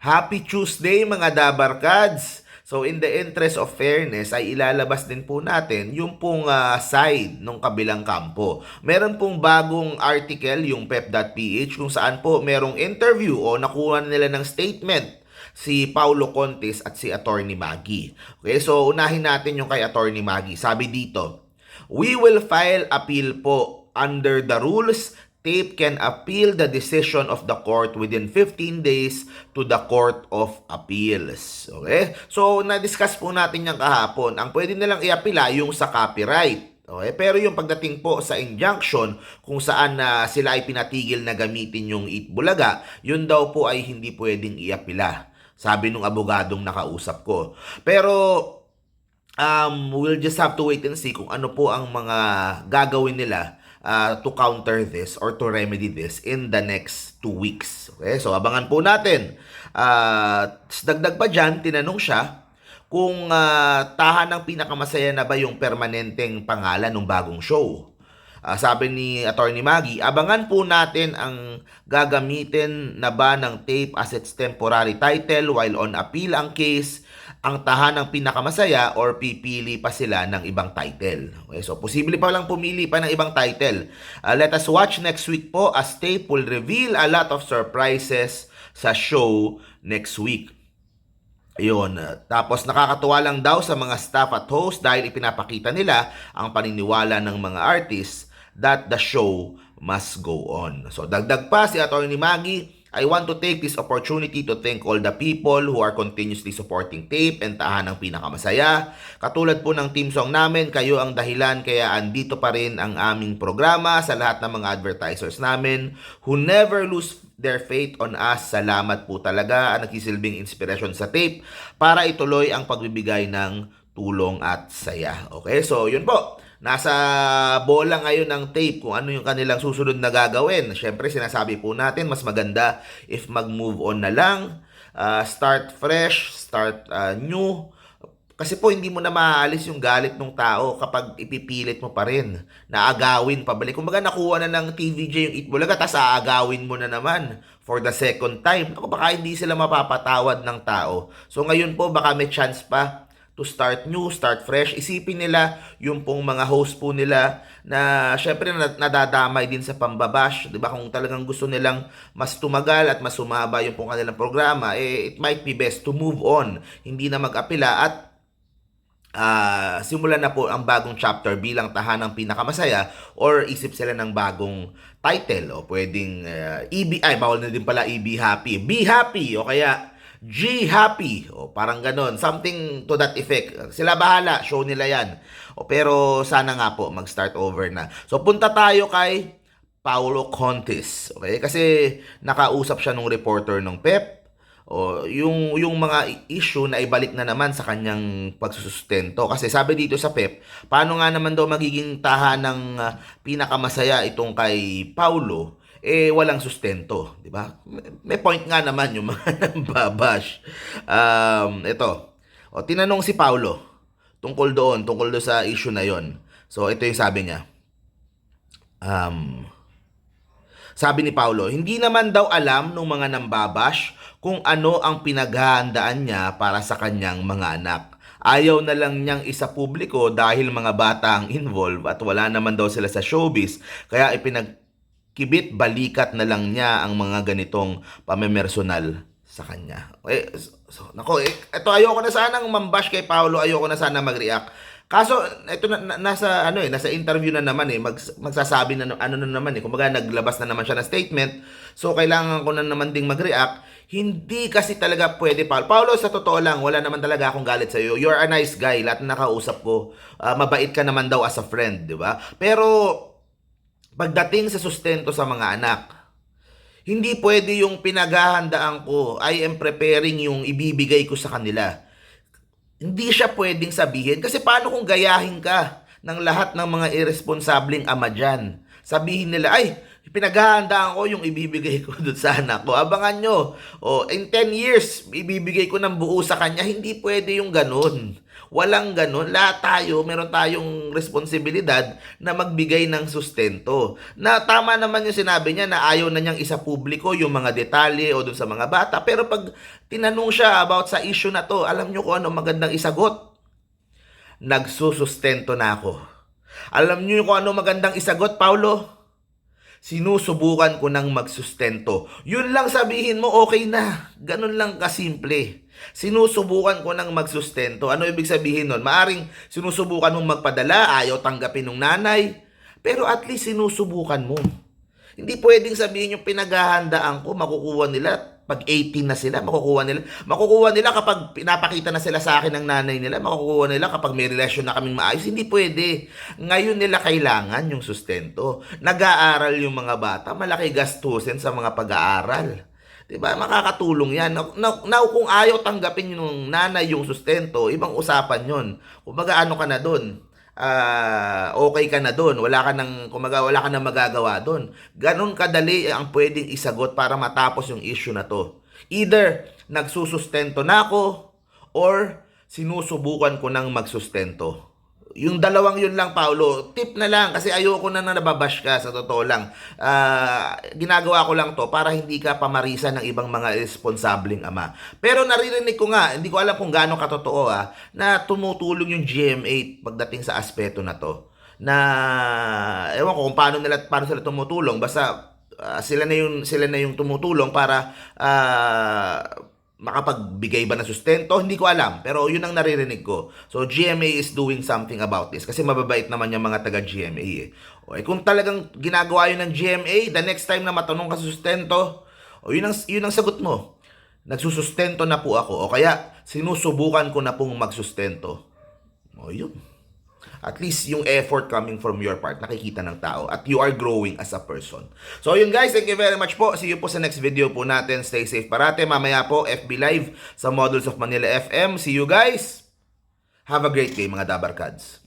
Happy Tuesday mga Dabarkads! So in the interest of fairness ay ilalabas din po natin yung pong ah, side ng kabilang kampo. Meron pong bagong article yung pep.ph kung saan po merong interview o nakuha nila ng statement si Paulo Contes at si Attorney Maggie. Okay, so unahin natin yung kay Attorney Maggie. Sabi dito, We will file appeal po under the rules tape can appeal the decision of the court within 15 days to the Court of Appeals. Okay? So, na-discuss po natin yung kahapon. Ang pwede nilang i-apila yung sa copyright. Okay? Pero yung pagdating po sa injunction, kung saan na sila ay pinatigil na gamitin yung Itbulaga, yun daw po ay hindi pwedeng i-apila. Sabi nung abogadong nakausap ko. Pero um, we'll just have to wait and see kung ano po ang mga gagawin nila uh, to counter this or to remedy this in the next two weeks. Okay? So, abangan po natin. Uh, dagdag pa dyan, tinanong siya kung uh, tahan ng pinakamasaya na ba yung permanenteng pangalan ng bagong show. Ah, sabi ni Attorney Maggie, abangan po natin ang gagamitin na ba ng tape as its temporary title while on appeal ang case, ang tahanang pinakamasaya or pipili pa sila ng ibang title. Okay, so posible pa lang pumili pa ng ibang title. Ah, let us watch next week po as tape will reveal a lot of surprises sa show next week. Ayun. uh, Tapos nakakatuwa lang daw sa mga staff at host dahil ipinapakita nila ang paniniwala ng mga artists that the show must go on. So dagdag pa si Atty. Maggie, I want to take this opportunity to thank all the people who are continuously supporting tape and tahan ng pinakamasaya. Katulad po ng team song namin, kayo ang dahilan kaya andito pa rin ang aming programa sa lahat ng mga advertisers namin who never lose their faith on us. Salamat po talaga ang nagsisilbing inspirasyon sa tape para ituloy ang pagbibigay ng tulong at saya. Okay, so yun po. Nasa bola ngayon ng tape kung ano yung kanilang susunod na gagawin. Siyempre, sinasabi po natin, mas maganda if mag-move on na lang. uh, start fresh, start uh, new. Kasi po hindi mo na maaalis yung galit ng tao kapag ipipilit mo pa rin na agawin pabalik. Kung baga nakuha na ng TVJ yung Itbulaga, tapos aagawin mo na naman for the second time. Ako baka hindi sila mapapatawad ng tao. So ngayon po baka may chance pa to start new, start fresh. Isipin nila yung pong mga host po nila na syempre na- nadadamay din sa pambabash. 'di ba Kung talagang gusto nilang mas tumagal at mas sumaba yung pong kanilang programa, eh, it might be best to move on. Hindi na mag-apila at ah simulan na po ang bagong chapter bilang tahanang pinakamasaya or isip sila ng bagong title o pwedeng uh, EB, ay bawal na din pala EB Happy. Be Happy o kaya G Happy o parang ganon. Something to that effect. Sila bahala, show nila yan. O, pero sana nga po mag-start over na. So punta tayo kay Paulo Contes. Okay? Kasi nakausap siya nung reporter ng PEP. O yung yung mga issue na ibalik na naman sa kanyang pagsusustento kasi sabi dito sa PEP, paano nga naman daw magiging tahanang uh, pinakamasaya itong kay Paulo eh walang sustento, di ba? May- point nga naman yung mga nambabash. Um, ito. O tinanong si Paulo tungkol doon, tungkol doon sa issue na 'yon. So ito yung sabi niya. Um, sabi ni Paulo, hindi naman daw alam ng mga nambabash kung ano ang pinaghahandaan niya para sa kanyang mga anak. Ayaw na lang niyang isa publiko dahil mga bata ang involved at wala naman daw sila sa showbiz. Kaya ipinagkibit balikat na lang niya ang mga ganitong pamemersonal sa kanya. Eh, so, nako, eh, ito ayoko na sanang mambash kay Paulo, ayoko na sana mag-react. Kaso ito na, na- nasa ano eh, nasa interview na naman eh, mag, magsasabi na ano na naman eh, kumbaga naglabas na naman siya ng statement. So kailangan ko na naman ding mag-react. Hindi kasi talaga pwede Paulo. Paulo sa totoo lang, wala naman talaga akong galit sa iyo. You're a nice guy, lahat na nakausap ko. ah, mabait ka naman daw as a friend, 'di ba? Pero pagdating sa sustento sa mga anak, hindi pwede yung pinaghahandaan ko, I am preparing yung ibibigay ko sa kanila. Hindi siya pwedeng sabihin. Kasi paano kung gayahin ka ng lahat ng mga irresponsableng ama dyan? Sabihin nila, ay, pinaghahandaan ko yung ibibigay ko doon sa anak ko. Abangan nyo. O, in 10 years, ibibigay ko ng buo sa kanya. Hindi pwede yung ganun. Walang ganun. Lahat tayo, meron tayong responsibilidad na magbigay ng sustento. Na tama naman yung sinabi niya na ayaw na niyang isa publiko yung mga detalye o dun sa mga bata. Pero pag tinanong siya about sa issue na to, alam niyo kung ano magandang isagot? Nagsusustento na ako. Alam niyo kung ano magandang isagot, Paulo? sinusubukan ko ng magsustento. Yun lang sabihin mo, okay na. Ganun lang kasimple. Sinusubukan ko ng magsustento. Ano ibig sabihin nun? Maaring sinusubukan mong magpadala, ayaw tanggapin ng nanay, pero at least sinusubukan mo. Hindi pwedeng sabihin yung pinaghahandaan ko, makukuha nila pag 18 na sila, makukuha nila. Makukuha nila kapag pinapakita na sila sa akin ng nanay nila, makukuha nila kapag may relasyon na kaming maayos. Hindi pwede. Ngayon nila kailangan yung sustento. Nag-aaral yung mga bata, malaki gastusin sa mga pag-aaral. 'Di ba? Makakatulong 'yan. Now, now, kung ayaw tanggapin yung nanay yung sustento, ibang usapan 'yon. Kumbaga ano ka na doon? Ah, okay ka na doon. Wala ka nang kumaga wala ka nang magagawa doon. Ganon kadali ang pwedeng isagot para matapos yung issue na to. Either nagsusustento na ako or sinusubukan ko nang magsustento. Yung dalawang yun lang, Paulo. Tip na lang kasi ayoko na na nababash ka sa totoo lang. Ah, ginagawa ko lang to para hindi ka pamarisan ng ibang mga responsableng ama. Pero naririnig ko nga, hindi ko alam kung gaano katotoo ah, na tumutulong yung GMA pagdating sa aspeto na to. Na ewan ko kung paano nila paano sila tumutulong basta ah, sila na yung sila na yung tumutulong para ah, makapagbigay ba ng sustento? Hindi ko alam. Pero yun ang naririnig ko. So, GMA is doing something about this. Kasi mababait naman yung mga taga-GMA eh. O, eh, kung talagang ginagawa yun ng GMA, the next time na matanong ka sustento, o yun ang, yun ang sagot mo. Nagsusustento na po ako. O kaya, sinusubukan ko na pong magsustento. O yun. At least yung effort coming from your part, nakikita ng tao. At you are growing as a person. So yun guys, thank you very much po. See you po sa next video po natin. Stay safe parate. Mamaya po, FB Live sa Models of Manila FM. See you guys. Have a great day mga Dabarkads.